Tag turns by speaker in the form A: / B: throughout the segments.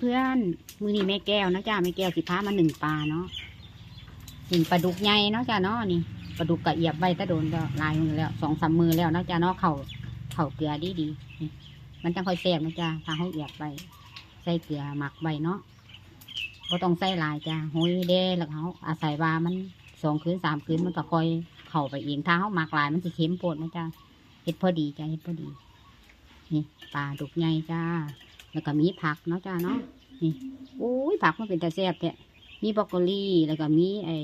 A: เพื่อนๆ มือนี้แม่แก้วนะจ้าแม่แก้วสิพามาหนึ่งปลาเนาะหนึ่งปลาดุกใหญ่เนาะจ้าเนาะนี่ปลาดุกกระเอียบไว้ตะโดนก็ลายมือแล้วสองสามมือแล้วเนาะจ้าเนาะเข่าเข่าเกลือดีดีมันจังค่อยแซ่บนะจ้าถ้าเขาเอียบไปใส่เกลือหมักไว้เนาะก็ต้องใส่ลายจ้าโห้ยเด้แล้วเขาอาศัยว่ามันสองคืนสามคืนมันก็ค่อยเข่าไปเองถ้าเขาหมักลายมันจะเค็มโปดนะจ้าเฮ็ดพอดีจ้าเฮ็ดพอดี นี่ปลาดุกใหญ่จ้า แล้วก็มีผักเนาะจ้าเนาะนี่โอ้ยผักมันเป็นตาแซ่บแท้มีบรอกโคลีแล้วก็มีไอ้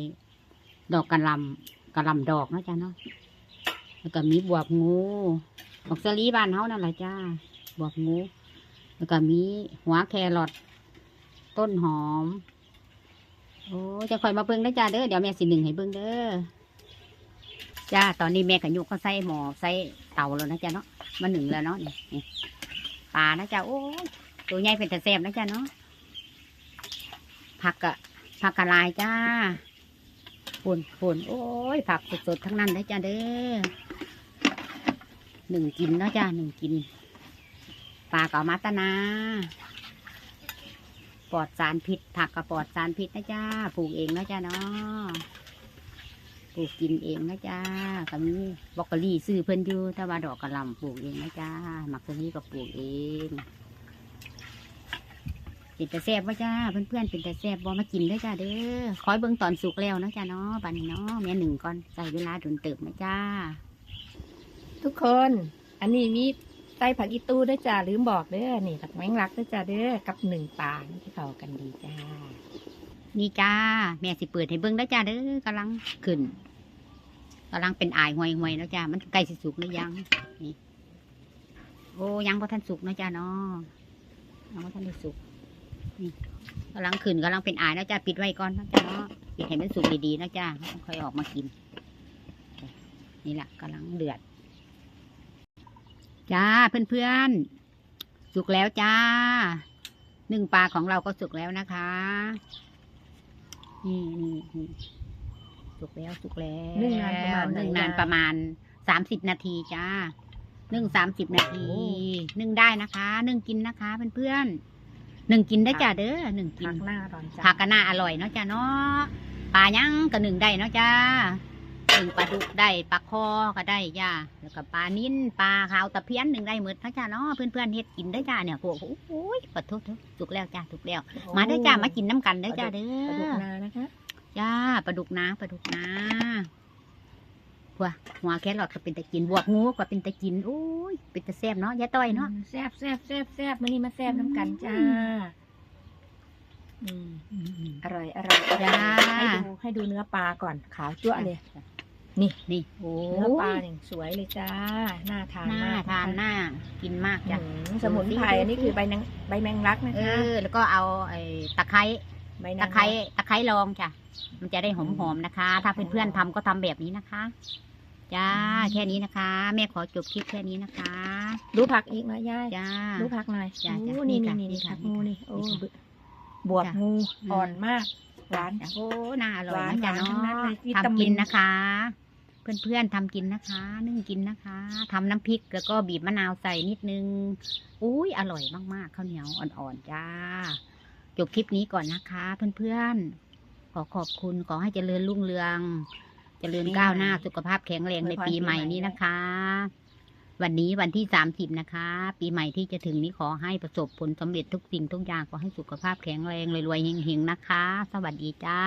A: ดอกกระหลำกระหลำดอกเนาะจ้าเนาะแล้วก็มีบวบงูบักสลีบ้านเฮานั่นแหละจ้าบวบงูแล้วก็มีหัวแครอทต้นหอม โอ้จะคอยมาเบิ่งได้อจ้าเด้อเดี๋ยวแม่สิหนึ่งให้เบิ่งเด้อจ้าตอนนี้แม่กับยุกก็ใส่หม้อใส่เตาแล้วนะจ้าเนาะมาหนึ่งแล้วเนาะนี่นี่ ปลานะจ้าโอ้ยตัวใหญ่เป็นแต่แซ่บนะจ๊ะเนาะผักกะผักกะลายจ้าปุ่นปุ่นโอ้ยผักสดๆทั้งนั้นนะจ้าเด้อหนึ่งกินเนาะจ้าหนึ่งกินปลาเก๋ามาตนาปลอดสารพิษผักกับปลอดสารพิษนะจ้าปลูกเองนะจ้าเนาะ ปลูกกินเองนะจ้าก็มีบรอกโคลีซื้อเพิ่นอยู่ถ้าว่าดอกกระหล่ำปลูกเองนะจ้ามักสลีก็ปลูกเองเป็นแต่แซบว่าจ้าเพื่อนๆเป็นแต่แซบบ่มากินด้อจ้าเด้อคอยเบิ่งตอนสุกแล้วนะจ้าเนาะบันเนาะแม่หนึ่งก่อนใส่เวลาโดนเติบนะจ้า
B: ทุกคน อันนี้มีไส้ผักอีตู้ด้วยจ้าลืมบอกเด้อนี่ผักแมงลักด้วยจ้าเด้อกับหนึ่งปลาที่เข้ากันดีจ้า
A: นี่จ้า แม่สิเปิดให้เบิ่งแล้วจ้าเด้อกำลังขึ้นกำลังเป็นอายห่วยแล้วจ้ามันใกล้สิสุกหรือยังนี่โอ้ยังพอท่านสุกนะจ้าเนาะยังพอท่านได้สุกนี่กำลังขึ้นกำลังเป็นอายแล้วจ้าปิดไว้ก่อนนะจ้าเนาะปิดให้มันสุกดีๆนะจ้าค่อยออกมากิน นี่แหละกำลังเดือด จ้าเพื่อนๆสุกแล้วจ้าหนึ่งปลาของเราก็สุกแล้วนะคะ นี่นี่นี่สุกแล้วสุกแล้ว
B: นึ่งนานประมาณไหน
A: นึ่งนาน
B: จ้า
A: ประมาณสามสิบนาทีจ้านึ่งสามสิบนาที
B: โอ้
A: นึ่งได้นะคะ นึ่งกินนะคะเพื่อนๆหนึ่งกินได้จ้าเด้อหนึ่งกิน
B: ผักหน้าอร่อยจ้า
A: ผักก็น่าอร่อยเนาะจ้าเนาะปลายังก็หนึ่งได้เนาะจ้า หนึ่งปลาดุกได้ปลาคอก็ได้จ้าแล้วก็ปลานิ้นปลาขาวตะเพียนหนึ่งได้หมดนะจ้าเนาะเพื่อนๆเฮ็ดกินได้จ้าเนี่ยพวกโอ้ยขอโทษเถอะสุกแล้วจ้าสุกแล้ว มาได้อจ้ามากินน้ำกันได้อจ้าเด้
B: ปลาดุก
A: อ
B: นานะคะ
A: จ้าปลาดุกนะปลาดุกนะว้าหัวแครอทก็เป็นตะกินบวกงูก็เป็นตะกินโอ้ยเป็นตะแซ่บเนาะยายต้อยเนาะ
B: อืมแซ่บแซ่บแซ่บแซ่บมื้อนี้มาแซ่บน้ำกันจ้า
A: อืม
B: อืมอร่อยอร่อย
A: จ้า
B: ให้ดูให้ดูเนื้อปลาก่อนขาวจั่วะเลย นี่
A: นี่โอ้
B: เนื้อปลาเนี่ยสวยเลยจ้าน่าทาน
A: น่ามา
B: ก
A: ทาน
B: นะคะ
A: น่ากินมากจ้ะ
B: อืมสมุนไพรอันนี้คือใบนางใบแมงลักนะ
A: เอ
B: คะ
A: อ แล้วก็เอาไอ้ตะไคร้
B: ใบ
A: ตะ
B: นาง
A: ไคร้
B: ลัก
A: ตะไคร้ลองจ้ะมันจะได้หอมๆนะคะ ถ้าเพื่อนๆทำก็ทำแบบนี้นะคะ จ้าแค่นี้นะคะ แม่ขอจบคลิปแค่นี้นะคะ
B: ดูผักอีกหน่อยยาย
A: จ้า
B: ดูผักหน่อย
A: จ้ะ
B: โอ้
A: จ้ะ
B: นี่
A: นี่
B: นี่
A: ค่ะ
B: นี่
A: นี่
B: ผั
A: ค่ะ
B: กงูนี่โอ้
A: นี่ค่ะ
B: บวบงู
A: อืม
B: อ่อนมาก หวาน
A: โอ้น่าอร่อย
B: หวาน
A: นะจ๊ะ
B: หวานทั้งนั้น
A: เนาะ
B: เลยวิตามิน
A: ทำกินนะคะ เพื่อนๆทำกินนะคะ นึ่งกินนะคะทำน้ำพริกแล้วก็บีบมะนาวใส่นิดนึงอุ้ยอร่อยมากๆข้าวเหนียวอ่อนๆจ้า จบคลิปนี้ก่อนนะคะ เพื่อนๆขอขอบคุณขอให้เจริญรุ่งเรือง เจริญก้าวหน้าสุขภาพแข็งแรงในปีใหม่นี้นะคะ วันนี้วันที่สามสิบนะคะ ปีใหม่ที่จะถึงนี้ขอให้ประสบผลสำเร็จทุกสิ่งทุกอย่าง ขอให้สุขภาพแข็งแรงรวยๆเฮงๆนะคะ สวัสดีจ้า